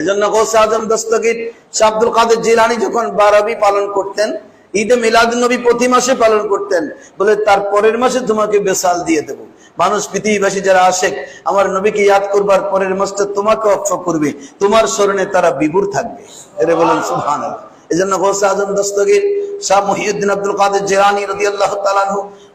এজন্য গৌসে আজম দস্তগীর আব্দুল কাদের জিলানি যখন বারবি পালন করতেন মিলাদ নবী প্রতি মাসে পালন করতেন, বলে তার পরের মাসে তোমাকে বেসাল দিয়ে দেবো। মানুষ, পৃথিবীবাসী যারা আমার নবীকে ইয়াদ করবার পরের মাসটা তোমাকে অক্ষ করবে, তোমার স্মরণে তারা বিভুর থাকবে। বলেন সুহান এই জন্য গৌসে আজম দস্তগীর শাহ মহিউদ্দিন আব্দুল কাদের জেলানি রদি আল্লাহ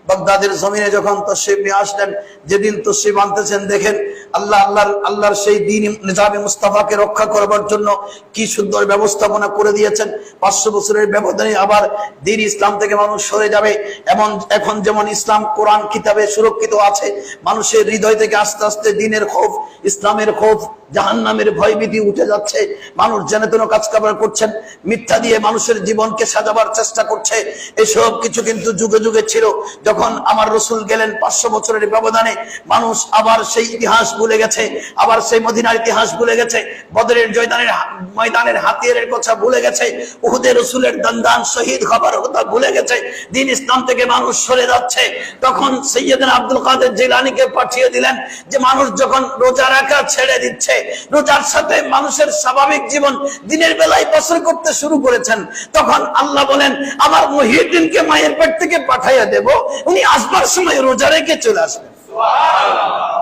বাগদাদের জমিনে যখন তশরিফ নিয়ে আসলেন, যেদিন তশরিফ আনতেছেন, দেখেন আল্লাহ, আল্লাহর আল্লাহর সেই দিন নিজামে মুস্তাফাকে রক্ষা করবার জন্য কি সুন্দর ব্যবস্থাপনা করে দিয়েছেন। পাঁচশো বছরের ব্যবধানে আবার দিন ইসলাম থেকে মানুষ সরে যাবে। এমন, এখন যেমন ইসলাম কোরআন কিতাবে সুরক্ষিত আছে, মানুষের হৃদয় থেকে আস্তে আস্তে দিনের ক্ষোভ ইসলামের ক্ষোভ জাহান নামের ভয়ভীতি উঠে যাচ্ছে। মানুষ জেনে তেন কাজ কাবার করছেন, মিথ্যা দিয়ে মানুষের জীবনকে সাজাবার চেষ্টা করছে। এসব কিছু কিন্তু যুগে যুগে ছিল। যখন আমার রসুল গেলেন পাঁচশো বছরের ব্যবধানে, মানুষ আবার সেই ইতিহাস ভুলে গেছে, আবার সেই মদিনার ইতিহাস ভুলে গেছে, বদরের জয়দানের ময়দানের হাতিয়ারের কথা ভুলে গেছে, উহুদের রসুলের দন্দান শহীদ হবার কথা ভুলে গেছে, দিন ইসলাম থেকে মানুষ সরে যাচ্ছে। তখন সৈয়দিন আব্দুল কাদের জিলানিকে পাঠিয়ে দিলেন যে মানুষ যখন রোজা রাখা ছেড়ে দিচ্ছে, রোজার সাথে মানুষের স্বাভাবিক জীবন দিনের বেলায় বছর করতে শুরু করেছেন, তখন আল্লাহ বলেন, আমার মহিউদ্দিনকে মায়ের পেট থেকে পাঠাইয়া দেব, উনি আসবার সময় রোজা রেখে চলে আসবেন।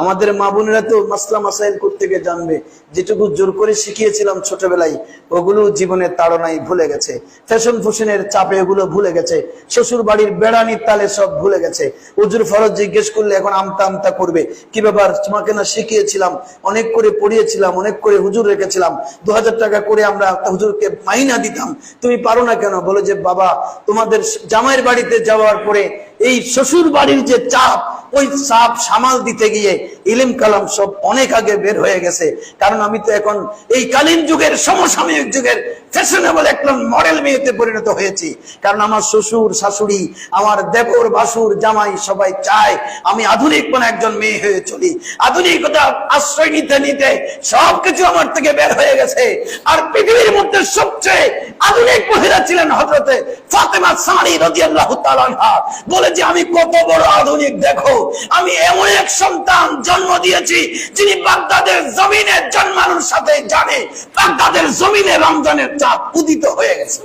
আমাদের মা বোনেরা তো মাসলা মাসাইল করতে গিয়ে জানবে। যেটুকু জোর করে শিখিয়েছিলাম ছোটবেলায়, ওগুলো জীবনের তাড়নায় ভুলে গেছে। ফ্যাশন ফুশনের চাপে ওগুলো ভুলে গেছে। শ্বশুর বাড়ির বেড়ানির তালে সব ভুলে গেছে। উজুর ফরজ জিজ্ঞেস করলে এখন আমতা আমতা করবে। কি ব্যাপার, তোমাকে না শিখিয়েছিলাম? অনেক করে পড়িয়েছিলাম, অনেক করে হুজুর রেখেছিলাম। দু হাজার টাকা করে আমরা হুজুরকে মাইনা দিতাম। তুমি পারো না কেন? বলো যে, বাবা, তোমাদের জামাইয়ের বাড়িতে যাওয়ার পরে এই শ্বশুর বাড়ির যে চাপ, ওই চাপ সামাল দিতে গিয়ে ইলিম কালাম সব অনেক আগে বের হয়ে গেছে। কারণ আমি তো এখন এই কালীন যুগের সমসাময়িক যুগের ফ্যাশনেবল একটা মডেল মেয়েতে পরিণত হয়েছি। কারণ আমার শ্বশুর, শাশুড়ি, আমার দেবর, বাসুর, জামাই সবাই চায় আমি আধুনিক কোন একজন মেয়ে হয়ে চলি। আধুনিকতা আশ্রয় নিতে নিতে সবকিছু আমার থেকে বের হয়ে গেছে। আর পৃথিবীর মধ্যে সবচেয়ে আধুনিক মহিলা ছিলেন হজরতে ফাতেমা সানি রাদিয়াল্লাহু তাআলা বলে যে, আমি কত বড় আধুনিক, দেখো। আমি এমন এক সন্তান জন্ম দিয়েছি যিনি বাগদাদের জমিনে জন্মানোর সাথে জানে। বাগদাদের জমিনে রমজানের চাঁদ উদিত হয়ে গেছে।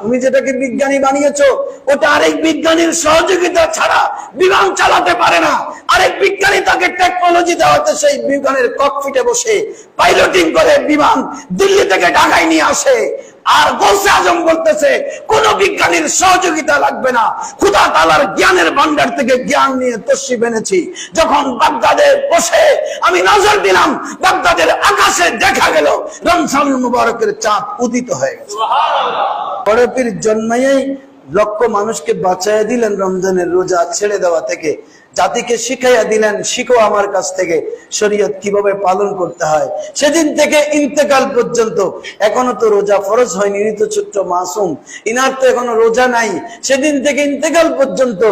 তুমি যেটাকে বিজ্ঞানী বানিয়েছো, ওটা আরেক বিজ্ঞানীর সহযোগিতা ছাড়া বিমান চালাতে পারে না। আরেক বিজ্ঞানী তাকে টেকনোলজি দেওয়াতে সেই বিজ্ঞানের ককপিটে বসে পাইলটিং করে বিমান দিল্লি থেকে ঢাকায় নিয়ে আসে। আর গোসে আজম বলতেছে কোন বিজ্ঞানীর সহযোগিতা লাগবে না। খুদা তালার জ্ঞানের ভান্ডার থেকে জ্ঞান নিয়ে তস্বি বেনেছি যখন বাগদাদে বসে আমি নজর দিলাম বাগদাদের আকাশে দেখা গেল রমসান মুবারকের চাঁদ উদিত হয়ে গেছে। বড় পীর জন্মাইয়াই লক্ষ মানুষকে বাঁচাইয়া দিলেন রমজানের রোজা ছেড়ে দেওয়া থেকে। জাতিকে শিখাইয়া দিলেন, শিখো আমার কাছ থেকে, শরীয়ত কীভাবে পালন করতে হয়? সেদিন থেকে ইন্তেকাল পর্যন্ত এখনও তো রোজা ফরজ হয়নি তো ছোট্ট মাসুম। ইনার তো এখনও রোজা নাই। সেদিন থেকে ইন্তেকাল পর্যন্ত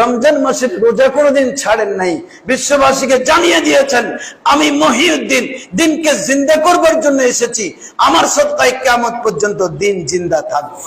রমজান মাসের রোজা কোনোদিন ছাড়েন নাই। বিশ্ববাসীকে জানিয়ে দিয়েছেন, আমি মহিউদ্দিন, দিনকে জিন্দা করবার জন্য এসেছি। আমার সত্তায় কেমন পর্যন্ত দিন জিন্দা থাকবে